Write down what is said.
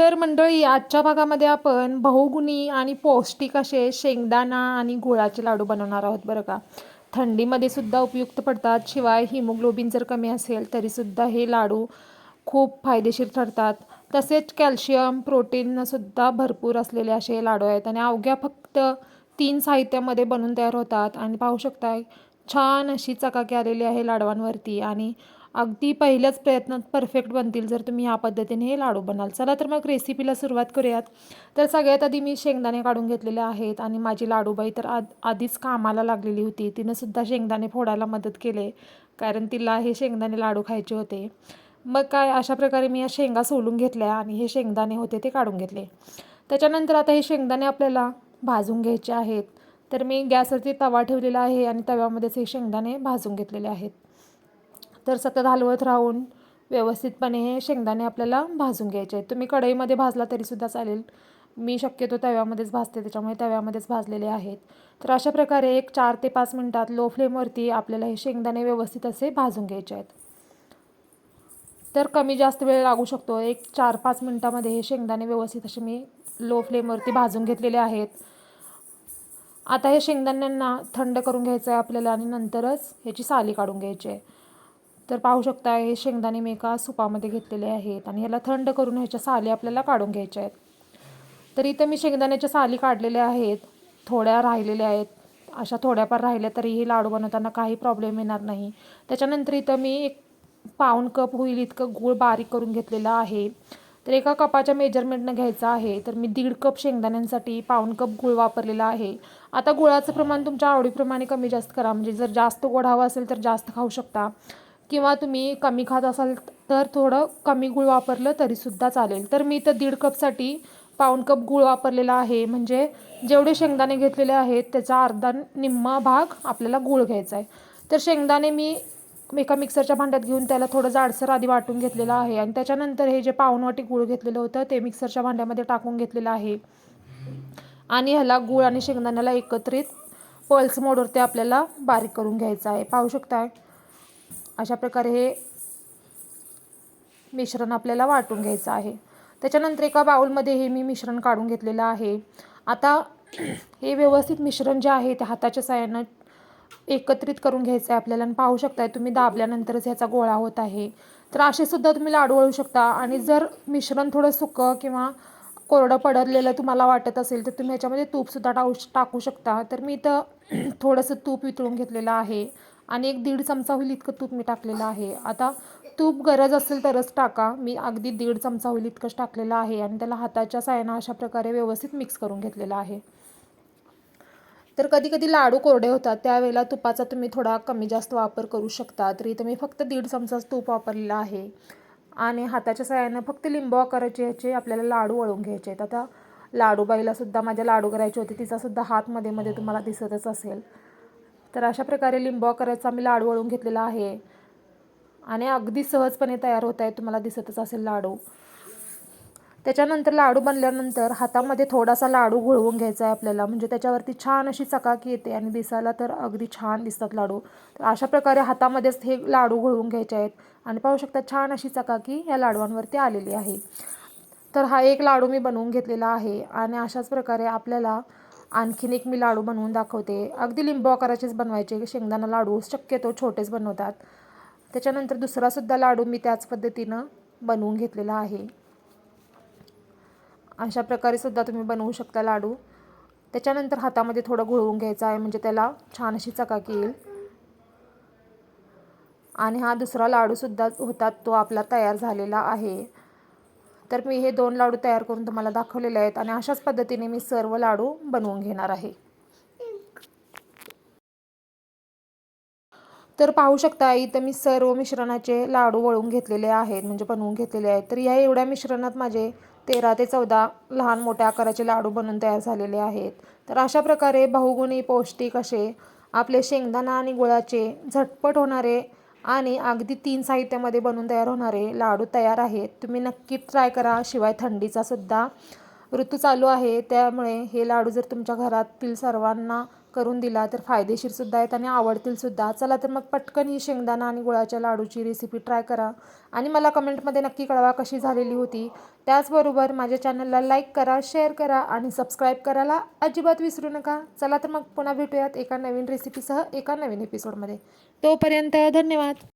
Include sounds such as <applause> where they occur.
तर मंडळी आजच्या भागामध्ये आपण बहुगुणी आणि पौष्टिक असे शेंगदाणा आणि गुळाचे लाडू बनवणार आहोत बरं का. थंडीमध्ये सुद्धा उपयुक्त पडतात शिवाय हिमोग्लोबिन जर कमी असेल तरीसुद्धा हे लाडू खूप फायदेशीर ठरतात. तसेच कॅल्शियम प्रोटीनसुद्धा भरपूर असलेले असे लाडू आहेत आणि अवघ्या फक्त तीन साहित्यामध्ये बनवून तयार होतात. आणि पाहू शकता छान अशी चकाकी आलेली आहे लाडवांवरती आणि अगदी पहिल्याच प्रयत्नात परफेक्ट बनतील जर तुम्ही ह्या पद्धतीने हे लाडू बनाल. चला तर मग रेसिपीला सुरुवात करूयात. तर सगळ्यात आधी मी शेंगदाणे काढून घेतलेले आहेत आणि माझी लाडूबाई तर आद आधीच कामाला लागलेली होती. तिनंसुद्धा शेंगदाणे फोडायला मदत केले कारण तिला हे शेंगदाणे लाडू खायचे होते. मग काय अशा प्रकारे मी या शेंगा सोलून घेतल्या आणि हे शेंगदाणे होते ते काढून घेतले. त्याच्यानंतर आता हे शेंगदाणे आपल्याला भाजून घ्यायचे आहेत. तर मी गॅसवरती तवा ठेवलेला आहे आणि तव्यामध्येच हे शेंगदाणे भाजून घेतलेले आहेत. तर सतत हलवत राहून व्यवस्थितपणे हे शेंगदाणे आपल्याला भाजून घ्यायचे आहेत. तुम्ही कढईमध्ये भाजला तरीसुद्धा चालेल. मी शक्यतो तव्यामध्येच भाजते त्याच्यामुळे तव्यामध्येच भाजलेले आहेत. तर अशा प्रकारे एक चार ते पाच मिनटात लो फ्लेमवरती आपल्याला हे शेंगदाणे व्यवस्थित असे भाजून घ्यायचे आहेत. तर कमी जास्त वेळ लागू शकतो. एक चार पाच मिनटामध्ये हे शेंगदाणे व्यवस्थित असे मी लो फ्लेमवरती भाजून घेतलेले आहेत. आता हे शेंगदाण्यांना थंड करून घ्यायचं आहे आपल्याला आणि नंतरच ह्याची साली काढून घ्यायची आहे. तर पाहू शकता हे शेंगदाणे मी एका सुपामध्ये घेतलेले आहेत आणि ह्याला थंड करून ह्याच्या साली आपल्याला काढून घ्यायच्या आहेत. तर इथं मी शेंगदाण्याच्या साली काढलेल्या आहेत थोड्या राहिलेल्या आहेत. अशा थोड्याफार राहिल्या तरीही लाडू बनवताना काही प्रॉब्लेम येणार नाही. त्याच्यानंतर इथं मी एक पाऊण कप होईल इतकं गूळ बारीक करून घेतलेलं आहे. तर एका कपाच्या मेजरमेंटनं घ्यायचं आहे तर मी दीड कप शेंगदाण्यांसाठी पाऊण कप गूळ वापरलेला आहे. आता गुळाचं प्रमाण तुमच्या आवडीप्रमाणे कमी जास्त करा म्हणजे जर जास्त गोड हवं असेल तर जास्त खाऊ शकता. किंवा तुम्ही कमी खात असाल तर थोडं कमी गूळ वापरलं तरीसुद्धा चालेल. तर मी तर दीड कपसाठी पाऊण कप गूळ वापरलेला आहे. म्हणजे जेवढे शेंगदाणे घेतलेले आहेत त्याचा अर्धा निम्मा भाग आपल्याला गूळ घ्यायचा आहे. तर शेंगदाणे मी एका मिक्सरच्या भांड्यात घेऊन त्याला थोडं जाडसर आधी वाटून घेतलेलं आहे. आणि त्याच्यानंतर हे जे पाऊणवाटी गूळ घेतलेलं होतं ते मिक्सरच्या भांड्यामध्ये टाकून घेतलेलं आहे. आणि ह्याला गूळ आणि शेंगदाण्याला एकत्रित पल्स मोडवरती आपल्याला बारीक करून घ्यायचं आहे. पाहू शकताय? अशा प्रकारे हे मिश्रण आपल्याला वाटून घ्यायचं आहे. त्याच्यानंतर एका बाउलमध्ये हे मी मिश्रण काढून घेतलेलं आहे. आता हे व्यवस्थित मिश्रण जे आहे ते हाताच्या साह्यानं एकत्रित करून घ्यायचं आहे आपल्याला. आणि पाहू शकताय तुम्ही दाबल्यानंतरच ह्याचा गोळा होत आहे. तर असे सुद्धा तुम्ही लाडू वळू शकता. आणि जर मिश्रण थोडं सुकं किंवा कोरडं पडलेलं तुम्हाला वाटत असेल तर तुम्ही ह्याच्यामध्ये तूपसुद्धा टाकू टाकू शकता. तर मी इथं <clears throat> थोडंसं तूप वितळून घेतलेलं आहे. आणि एक दीड चमचा होईल इतकं तूप मी टाकलेलं आहे. आता तूप गरज असेल तरच टाका. मी अगदी दीड चमचा होईल इतकंच टाकलेलं आहे आणि त्याला हाताच्या साह्यानं अशा प्रकारे व्यवस्थित मिक्स करून घेतलेलं आहे. तर कधी कधी लाडू कोरडे होतात. त्यावेळेला तुपाचा तुम्ही थोडा कमी जास्त वापर करू शकता. तरी इथं मी फक्त दीड चमचाच तूप वापरलेला आहे. आणि हाताच्या साह्यानं फक्त लिंबू आकाराचे ह्याचे आपल्याला लाडू वळून घ्यायचे आहेत. आता लाडूबाईलासुद्धा माझ्या लाडू करायचे होते तिचासुद्धा हात मध्ये मध्ये तुम्हाला दिसतच असेल. तर अशा प्रकारे लिंबू आकाराचा मी लाडू वळून घेतलेला आहे. आणि अगदी सहजपणे तयार होत आहे तुम्हाला दिसतच असेल लाडू. त्याच्यानंतर लाडू बनल्यानंतर हातामध्ये थोडासा लाडू घुळवून घ्यायचा आहे आपल्याला. म्हणजे त्याच्यावरती छान अशी चकाकी येते आणि दिसायला तर अगदी छान दिसतात लाडू. तर अशा प्रकारे हातामध्येच हे लाडू घुळवून घ्यायचे आहेत. आणि पाहू शकता छान अशी चकाकी या लाडवांवरती आलेली आहे. तर हा एक लाडू मी बनवून घेतलेला आहे. आणि अशाच प्रकारे आपल्याला आणखीन एक मी लाडू बनवून दाखवते. अगदी लिंबू आकाराचेच बनवायचे. शेंगदाणा लाडू शक्यतो छोटेच बनवतात. त्याच्यानंतर दुसरासुद्धा लाडू मी त्याच पद्धतीनं बनवून घेतलेला आहे. अशा प्रकारे सुद्धा तुम्ही बनवू शकता लाडू. त्याच्यानंतर हातामध्ये थोडं घुळवून घ्यायचं आहे म्हणजे त्याला छान अशी चकाकी येईल. आणि हा दुसरा लाडूसुद्धा होतात तो आपला तयार झालेला आहे. तर मी हे दोन लाडू तयार करून तुम्हाला दाखवलेले आहेत आणि अशाच पद्धतीने मी सर्व लाडू बनवून घेणार आहे. तर पाहू शकता इथं मी सर्व मिश्रणाचे लाडू वळून घेतलेले आहेत म्हणजे बनवून घेतलेले आहेत. तर या एवढ्या मिश्रणात माझे तेरा ते चौदा लहान मोठ्या आकाराचे लाडू बनवून तयार झालेले आहेत. तर अशा प्रकारे बहुगुणी पौष्टिक असे आपले शेंगदाणा आणि गुळाचे झटपट होणारे आणि अगदी तीन साहित्यामध्ये बनवून तयार होणारे लाडू तयार आहेत. तुम्ही नक्की ट्राय करा. शिवाय थंडीचा सुद्धा ऋतू चालू आहे. त्यामुळे हे लाडू जर तुमच्या घरातील सर्वांना करून दिला तर फायदेशीरसुद्धा आहेत आणि आवडतीलसुद्धा चला तर मग पटकन ही शेंगदाणा आणि गुळाच्या लाडूची रेसिपी ट्राय करा. आणि मला कमेंटमध्ये नक्की कळवा कशी झालेली होती. त्याचबरोबर माझ्या चॅनलला लाईक करा शेअर करा आणि सबस्क्राईब करायला अजिबात विसरू नका. चला तर मग पुन्हा भेटूयात एका नवीन रेसिपीसह एका नवीन एपिसोडमध्ये तोपर्यंत धन्यवाद.